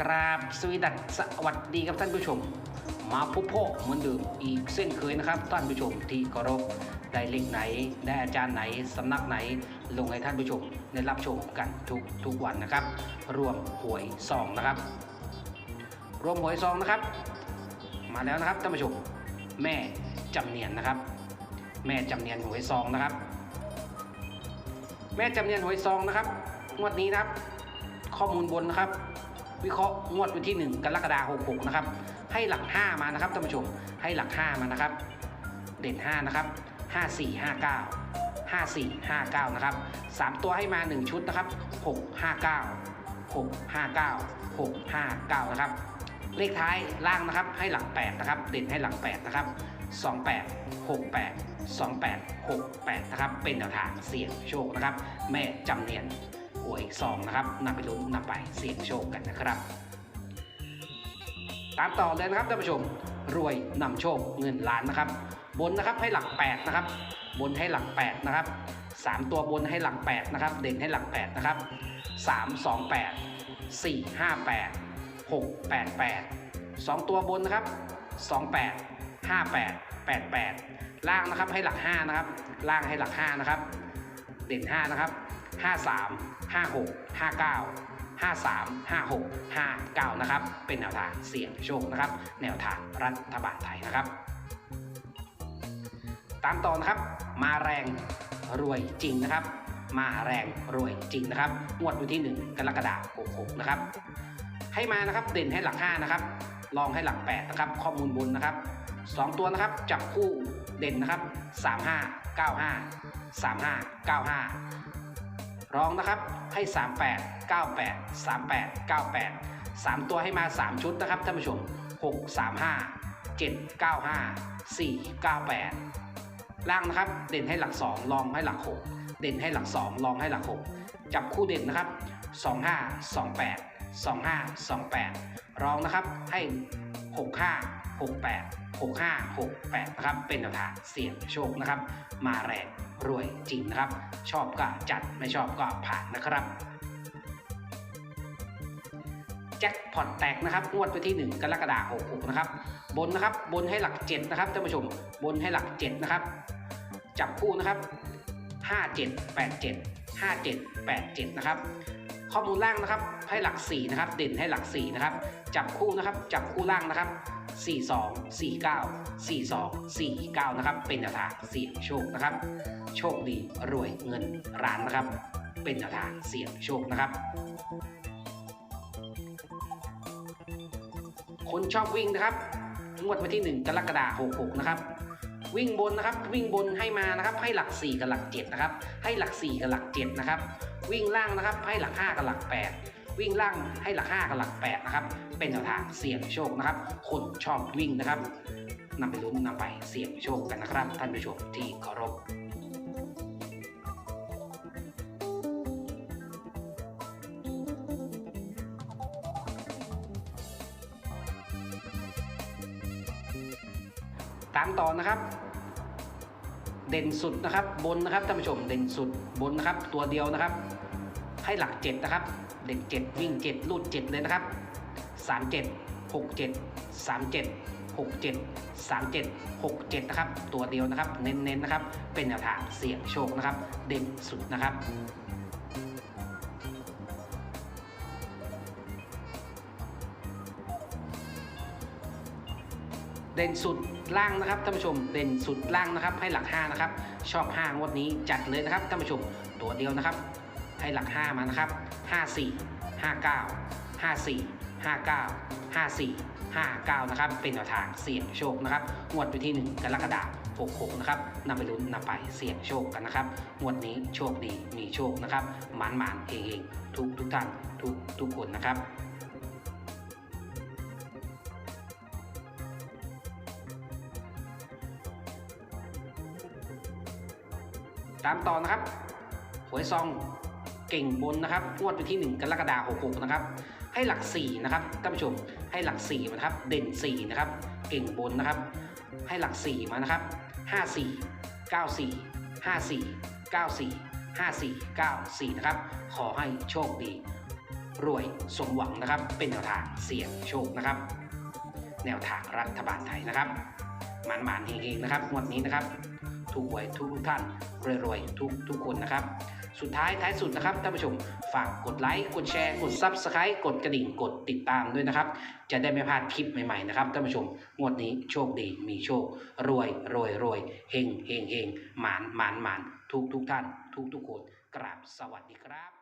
กราบสวีดัสสวัสดีครับท่านผู้ชม มาพบพ่อเหมือนเดิมอีกเส้นเคยนะครับ ท่านผู้ชมที่เคารพได้เลขไหน ได้อาจารย์ไหนสำนักไหน ลงให้ท่านผู้ชมได้รับชมกันทุกทุกวันนะครับ รวมหวยซองนะครับ รวมหวยซองนะครับ มาแล้วนะครับท่านผู้ชม แม่จำเนียนนะครับ แม่จำเนียนหวยซองนะครับ แม่จำเนียนหวยซองนะครับงวดนี้นะครับ ข้อมูลบนนะครับ วิเคราะห์งวดวันที่ 1กรกฎาคม66นะครับให้หลัก 5 มานะครับท่านผู้ชมให้หลัก 5 มานะครับ เด่น 5 นะครับ 54 59 54 59 นะครับ 3 ตัวให้มา 1 ชุดนะครับ 6 59 6 59 6 59 นะครับ เลขท้ายล่างนะครับให้หลัก 8 นะครับ เด่นให้หลัก 8 นะครับ 28 68 28 68 นะครับ เป็นแนวทางเสี่ยงโชคนะครับ แม่จำเนียน หวยซองนะครับนำไปลุ้นนำไปเสี่ยงโชคกันนะครับ ตามต่อเลยนะครับท่านผู้ชมรวยนำโชคเงินล้านนะครับ บนนะครับให้หลัก 8 นะครับ บนให้หลัก 8 นะครับ 3 ตัวบนให้หลัก 8 นะครับ เด่นให้หลัก 8 นะครับ 3 2 8 4 5 8 6 8 8 2 ตัวบนนะครับ 28 58 88 ล่างนะครับให้หลัก 5 นะครับ ล่างให้หลัก 5 นะครับ เด่น 5 นะครับ 53 56 59 53 56 59 นะครับ เป็นแนวทางเสี่ยงโชคนะครับ แนวทางรัฐบาลไทยนะครับ ตามต่อนะครับ มาแรงรวยจริงนะครับ มาแรงรวยจริงนะครับ งวดวันที่ 1 กรกฎาคม66 นะครับ ให้มานะครับ เด่นให้หลัก 5 นะครับ ลองให้หลัก 8 นะครับ ข้อมูลบนนะครับ 2 ตัวนะครับ จับคู่เด่นนะครับ 35 95 35 95 รองนะครับให้ 38 98 38 98 3 ตัวให้มา 3 ชุดนะครับท่านผู้ชม 6 35 7 95 4 98 ล่างนะครับเด่นให้หลัก 2 ลองให้หลัก 6 เด่นให้หลัก 2 ลองให้หลัก 6 จับคู่เด่นนะครับ 25 28 25 28 รองนะครับให้ 65 68 65 68นะครับเป็นแนวทางเสี่ยงโชคนะครับ มาแรง รวยจริงนะครับ ชอบก็จัดไม่ชอบก็ผ่านนะครับแจ็คพอตแตกนะครับงวดไปที่ 1 กรกฎาคม66นะครับบนนะครับบนให้หลัก 7 นะครับท่านผู้ชมบนให้หลัก 7 นะครับ จับคู่นะครับ 57 87 57 87 นะครับ ข้อมูลล่างนะครับให้หลัก 4 นะครับ เด่นให้หลัก 4 นะครับ จับคู่นะครับ จับคู่ล่างนะครับ 42 49 42 49 นะครับ เป็นแนวทางเสี่ยงโชคนะครับ โชคดีรวยเงินร้านนะครับ เป็นแนวทางเสี่ยงโชคนะครับ คนชอบวิ่งนะครับงวดวันที่ 1 กรกฎาคม66 นะครับ วิ่งบนนะครับ วิ่งบนให้มานะครับ ให้หลัก 4 กับหลัก 7 นะครับ ให้หลัก 4 กับหลัก 7 นะครับ วิ่งล่างนะครับ ให้หลัก 5 กับหลัก 8 วิ่งล่างให้หลัก 5 กับหลัก 8 นะครับ เป็นแนวทางเสี่ยงโชคนะครับ คนชอบวิ่งนะครับนำไปลุ้นนำไปเสี่ยงโชคกันนะครับ ท่านผู้ชมที่เคารพ ตามต่อนะครับ เด่นสุดนะครับบนนะครับท่านผู้ชมเด่นสุดบนนะครับ ตัวเดียวนะครับ ให้หลักเจ็ดนะครับ เด่นเจ็ดวิ่งเจ็ดลูดเจ็ดเลยนะครับสามเจ็ดหกเจ็ดสามเจ็ดหกเจ็ดสามเจ็ดหกเจ็ดนะครับ ตัวเดียวนะครับ เน้นๆนะครับ เป็นแนวทางเสี่ยงโชคนะครับ เด่นสุดนะครับ เด่นสุดล่างนะครับท่านผู้ชม เด่นสุดล่างนะครับ ให้หลัก 5 นะครับ ชอบ 5 งวดนี้จัดเลยนะครับท่านผู้ชมตัวเดียวนะครับ ให้หลัก 5 มานะครับ 54 59 54 59 54 59 นะครับ เป็นแนวทางเสี่ยงโชคนะครับ งวดวันที่ 1 กรกฎาคม 66 นะครับนำไปลุ้นนำไปเสี่ยงโชคกันนะครับ งวดนี้โชคดีมีโชคนะครับหมานหมานๆเฮงๆทุกทุกท่านทุกทุกคนนะครับ ตามต่อนะครับหวยซองเก่งบนนะครับงวดไปที่ 1 กรกฎาคม66 นะครับ ให้หลัก 4 นะครับท่านผู้ชมให้หลัก4นะครับ เด่น 4 นะครับ เก่งบนนะครับ ให้หลัก 4 มานะครับ 54 94 54 94 54 94 นะครับ ขอให้โชคดี รวยสมหวังนะครับ เป็นแนวทางเสี่ยงโชคนะครับ แนวทางรัฐบาลไทยนะครับหมานหมานๆเฮงๆนะครับงวดนี้นะครับ ถูกไวยทุกท่านรวยๆทุกทุกคนนะครับ สุดท้ายท้ายสุดนะครับท่านผู้ชมฝากกดไลค์กดแชร์กดซับสไครต์กดกระดิ่งกดติดตามด้วยนะครับ จะได้ไม่พลาดคลิปใหม่ๆนะครับท่านผู้ชมงวดนี้โชคดีมีโชค รวยรวยรวยเฮงเฮงเฮงหมานหมานหมานทุกทุกท่าน ทุกทุกคนกราบสวัสดีครับ